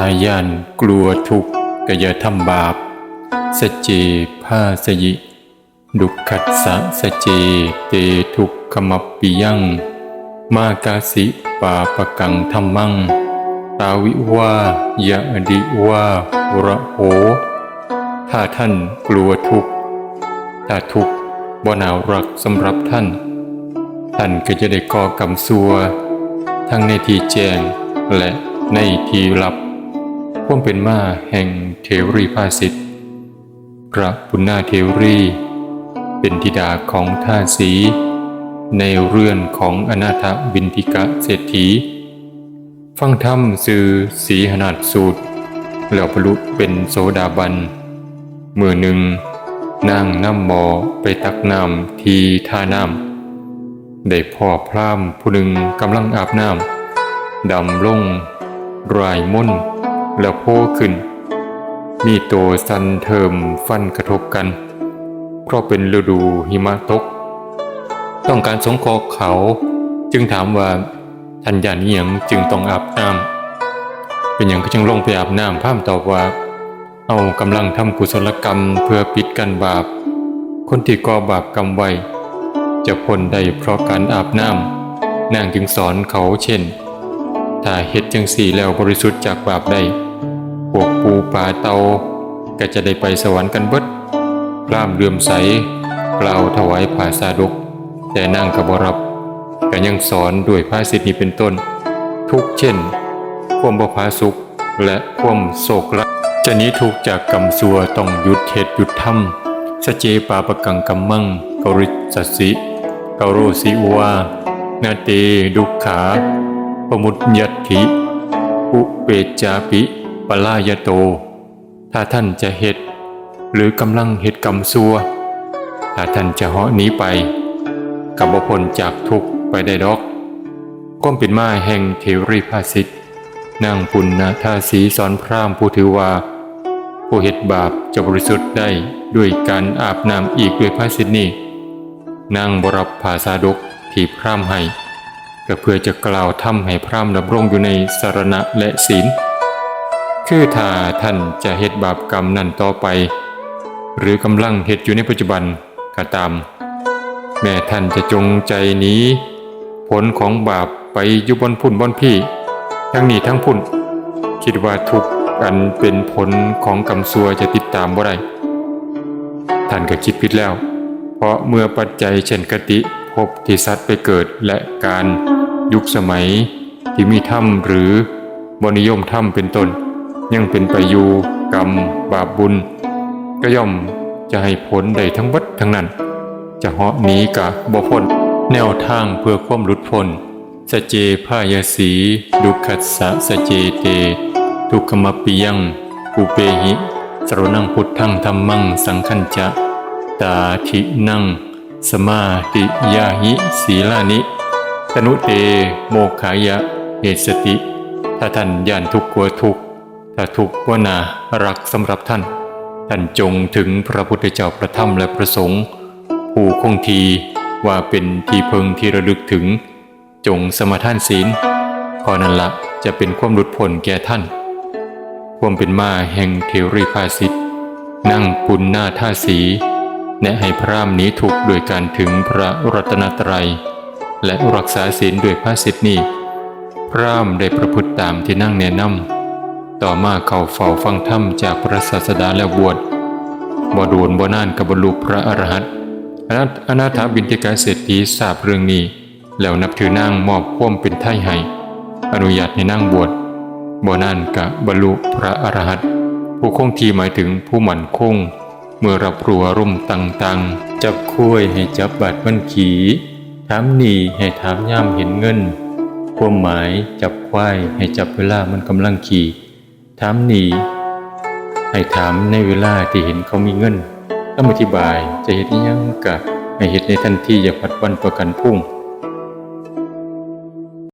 ายันกลัวทุกข์กอย่าทำบาป สเจผ้าสยิ ดุขขัสสะสเจเตทุกขมัปปิยัง มากาสิปาปกังธรรมัง ตาวิวายะดิวาระโห ถ้าท่านกลัวทุกข์ถ้าทุกข์บ่หนาวรักสำหรับท่าน ท่านก็จะได้ก่อกรรมซัว ทั้งในที่แจ้งและในที่ลับ พ่วมเป็นมาแห่งเทวรีภาสิทธิ์พระปุณณาเทวรี เป็นธิดาของท่าสี ในเรือนของอนาถบินทิกะเศรษฐี ฟังธรรมสื่อสีหนาดสูตร แล้วบรรลุเป็นโสดาบันมือหนึ่งนางน้ำหมอไปตักน้ำทีท่าน้ำได้พ่อพร่ามผู้หนึ่งกำลังอาบน้ำดำลงรายม่น แล้วโพขึ้น มีตัวสันเทิมฟันกระทบกัน เพราะเป็นฤดูหิมะตก ต้องการสงเคราะห์เขาจึงถามว่าทันยานเอียงจึงต้องอาบน้ำเป็นอย่างก็จึงลงไปอาบน้ำพร่ามตอบว่า เอากำลังทำกุศลกรรมเพื่อปิดกันบาป คนที่ก่อบาปกรรมไว้จะพ้นได้เพราะการอาบน้ำนางจึงสอนเขาเช่น ถ้าเฮ็ดจังสี่แล้วบริสุทธิ์จากบาปได้ พวกปูปลาเตาก็จะได้ไปสวรรค์กันเบิดกล้ามเลื่อมใสกล่าวถวายผาสาดก แต่นางกบรับก็ยังสอนด้วยภาสิทธินี้เป็นต้น ทุกเช่น ความบพาสุขและความโศกละจะนี้ทุกจากกรรมสัวต้องหยุดเหตุหยุดธรรมสเจปาปะกังกัมมังกริสสิกโรสิวานาเตดุขา ปมุตยัตถิอุเปจาปิปลายโต ถ้าท่านจะเหตุ หรือกำลังเหตุกรรมซัว ถ้าท่านจะเหาะหนีไปกับบพลจากทุกไปได้ดอกก้มเป็นมาแห่งเทวรีภาสิทธนางปุณณทาสีสอนพรามผู้ถือว่า ผู้เหตุบาปจะบริสุทธิ์ได้ด้วยการอาบน้ำอีกด้วยภาสิทธินี้นางบรับภาษาดกที่พร่ำให้ ก็เพื่อจะกล่าวทำให้พร่ำดำรงอยู่ในสารณะและศีล คือถ้าท่านจะเหตุบาปกรรมนั่นต่อไป หรือกำลังเหตุอยู่ในปัจจุบันก็ตาม แม่ท่านจะจงใจหนี้ ผลของบาปไปอยู่บนพุ่นบนพี่ ทั้งนี้ทั้งพุ่น คิดว่าทุกอันเป็นผลของกรรมซัวจะติดตามบ่ได้ท่านก็คิดผิดแล้ว เพราะเมื่อปัจจัยเช่นกติภพที่สัตว์ไปเกิดและการ ยุคสมัย ที่มีถ้ำหรือบนิยมถ้ำเป็นต้น ยังเป็นไปอยู่กรรม บาปบุญ ก็ย่อมจะให้ผลใดทั้งวัดทั้งนั้น จะเหาะหนีกะบ่พ้นแนวทางเพื่อความหลุดพ้นสเจพายสี ดุขัสสะสเจเต ทุกขมปปิยังอุเปหิสรนังพุทธังธรรมังสังคัญจะ ตาทินังสมาติยาหิสีลานิ ตนุเตโมขายะเหตสติ ถ้าท่านย่านทุกข์กลัวทุกข์ถ้าทุกข์ว่านารักสำหรับท่าน ท่านจงถึงพระพุทธเจ้าประธรรมและประสงค์ ผู้คงทีว่าเป็นที่พึงที่ระลึกถึง จงสมาทานศีลพอนั้นละจะเป็นความหลุดพ้นแก่ท่าน ความเป็นมาแห่งเทวรีภาสิทธ์นั่งปุณหน้าท่าสี แนะให้พระามนี้ทุกโดยการถึงพระรัตนตรัย และรักษาศีลด้วยพระสิทธินี้ พระามได้ประพฤติตามที่นั่งแนะนำต่อมาเขาเฝ้าฟังธรรมจากพระศาสดาแล้วบวชบ่ดวนบ่นานกับบรรลุพระอรหันต์อนาถาบินทิกาเศรษฐีทราบเรื่องนี้ แล้วนับถือนางมอบพ่วมเป็นไถ่ให้อนุญาตให้นางบวชบ่นานกะบรรลุพระอรหันต์ผู้คงทีหมายถึงผู้หมั่นคงเมื่อรับรู้อารมณ์ต่างๆ จับคุ้ยให้จับบาดมันขี ถามหนีให้ถามย่ามเห็นเงิน ความหมายจับควายให้จับเวลามันกำลังขี่ ถามหนีให้ถามในเวลาที่เห็นเขามีเงินคำอธิบายจะเห็นยังกับให้เห็นในทันทีอย่าพัดวันประกันพรุ่ง